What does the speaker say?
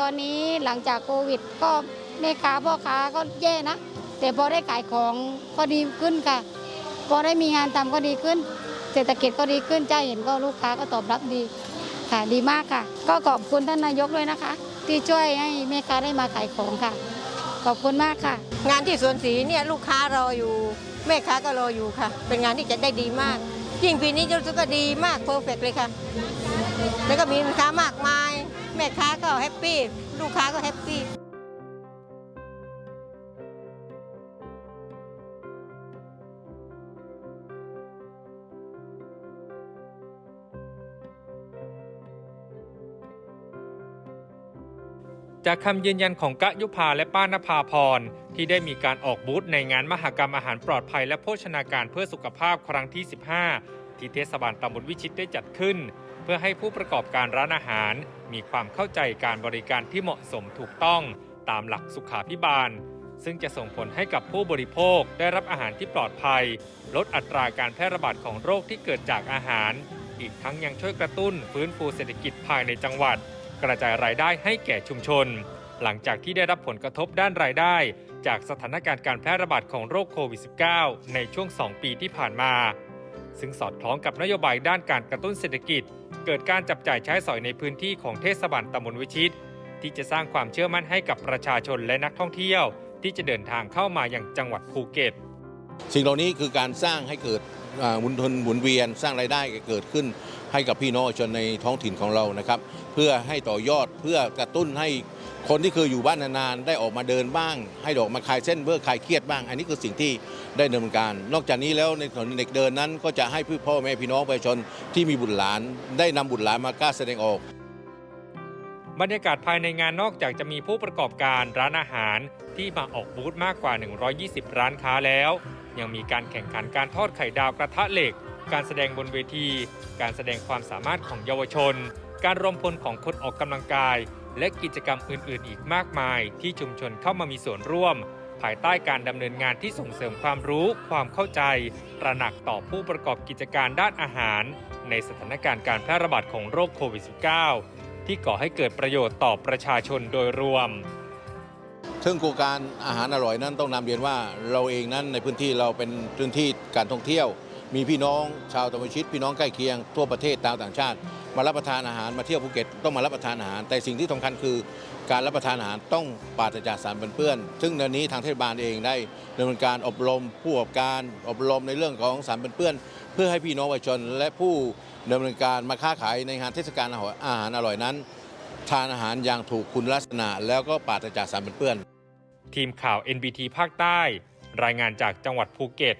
ตอนนี้หลังจากโควิด ก็แม่ค้าพ่อค้าก็แย่นะ แต่พอได้ขายของก็ดีขึ้นค่ะ พอได้มีงานทำก็ดีขึ้น เศรษฐกิจก็ดีขึ้นเจ้าเห็นก็ลูกค้าก็ตอบรับดีค่ะดีมากค่ะ ก็ขอบคุณท่านนายกด้วยนะคะ ที่ช่วยให้แม่ค้าได้มาขายของค่ะ ขอบคุณมากค่ะ งานที่สวนสีเนี่ยลูกค้ารออยู่แม่ค้าก็รออยู่ค่ะ เป็นงานที่จะได้ดีมากยิ่งปีนี้รู้สึกก็ดีมากเพอร์เฟกเลยค่ะ แล้วก็มีสินค้ามากม แม่ค้าก็แฮปปี้ลูกค้าก็แฮปปี้จากคำยืนยันของกะยุพาและป้านภาพร ที่ได้มีการออกบูธในงานมหกรรมอาหารปลอดภัยและโภชนาการเพื่อสุขภาพครั้งที่ 15 ที่เทศบาลตำบลวิชิตได้จัดขึ้น พื่อให้ผู้ประกอบการร้านอาหาร มีความเข้าใจการบริการที่เหมาะสมถูกต้องตามหลักสุขาพิบาล ซึ่งจะส่งผลให้กับผู้บริโภคได้รับอาหารที่ปลอดภัย ลดอัตราการแพร่ระบาดของโรคที่เกิดจากอาหาร อีกทั้งยังช่วยกระตุ้นฟื้นฟูเศรษฐกิจภายในจังหวัด กระจายรายได้ให้แก่ชุมชน หลังจากที่ได้รับผลกระทบด้านรายได้ จากสถานการณ์การแพร่ระบาดของโรคโควิด -19 ในช่วง 2 ปีที่ผ่านมา ซึ่งสอดคล้องกับนโยบายด้านการกระตุ้นเศรษฐกิจ เกิดการจับจ่ายใช้สอยในพื้นที่ของเทศบาลตำบลวิชิต ที่จะสร้างความเชื่อมั่นให้กับประชาชนและนักท่องเที่ยว ที่จะเดินทางเข้ามาอย่างจังหวัดภูเก็ต สิ่งเหล่านี้คือการสร้างให้เกิด มุนทนหมุนเวียนสร้างรายได้เกิดขึ้น ให้กับพี่น้องประชาชนในท้องถิ่นของเรานะครับ เพื่อให้ต่อยอดเพื่อกระตุ้นให้คนที่เคยอยู่บ้านนานๆได้ออกมาเดินบ้าง ให้ออกมาคลายเส้นเพื่อคลายเครียดบ้าง อันนี้คือสิ่งที่ได้ดำเนินการ นอกจากนี้แล้วในส่วนเด็กเดินนั้น ก็จะให้พี่พ่อแม่พี่น้องประชาชนที่มีบุตรหลาน ได้นำบุตรหลานมากล้าแสดงออก บรรยากาศภายในงานนอกจากจะมีผู้ประกอบการร้านอาหารที่มาออกบูธมากกว่า 120 ร้านค้าแล้ว ยังมีการแข่งขันการทอดไข่ดาวกระทะเหล็ก การแสดงบนเวที การแสดงความสามารถของเยาวชน การรวมพลของคนออกกำลังกาย และกิจกรรมอื่น ๆ อีกมากมาย ที่ชุมชนเข้ามามีส่วนร่วม ภายใต้การดำเนินงานที่ส่งเสริมความรู้ ความเข้าใจ ตระหนักต่อผู้ประกอบกิจการด้านอาหาร ในสถานการณ์การแพร่ระบาดของโรคโควิด -19 ที่ก่อให้เกิดประโยชน์ต่อประชาชนโดยรวม ซึ่งโครงการอาหารอร่อยนั้นต้องนำเรียนว่าเราเองนั้นในพื้นที่เราเป็นพื้นที่การท่องเที่ยว มีพี่น้องชาวตะวันชิดพี่น้องใกล้เคียงทั่วประเทศตาวต่างชาติ มารับประทานอาหารมาเที่ยวภูเก็ตต้องมารับประทานอาหาร แต่สิ่งที่สำคัญคือ การรับประทานอาหารต้องปราศจากสารปนเปื้อน ซึ่งในนี้ทางเทศบาลเองได้ดำเนินการอบรมผู้ประกอบการอบรมในเรื่องของสารปนเปื้อน เพื่อให้พี่น้องประชาชนและผู้ดำเนินการมาค้าขายในงานเทศกาลอาหารอร่อยนั้น ทานอาหารอย่างถูกคุณลักษณะ แล้วก็ปราศจากสารปนเปื้อน ทีมข่าว NBT ภาคใต้ รายงานจากจังหวัดภูเก็ต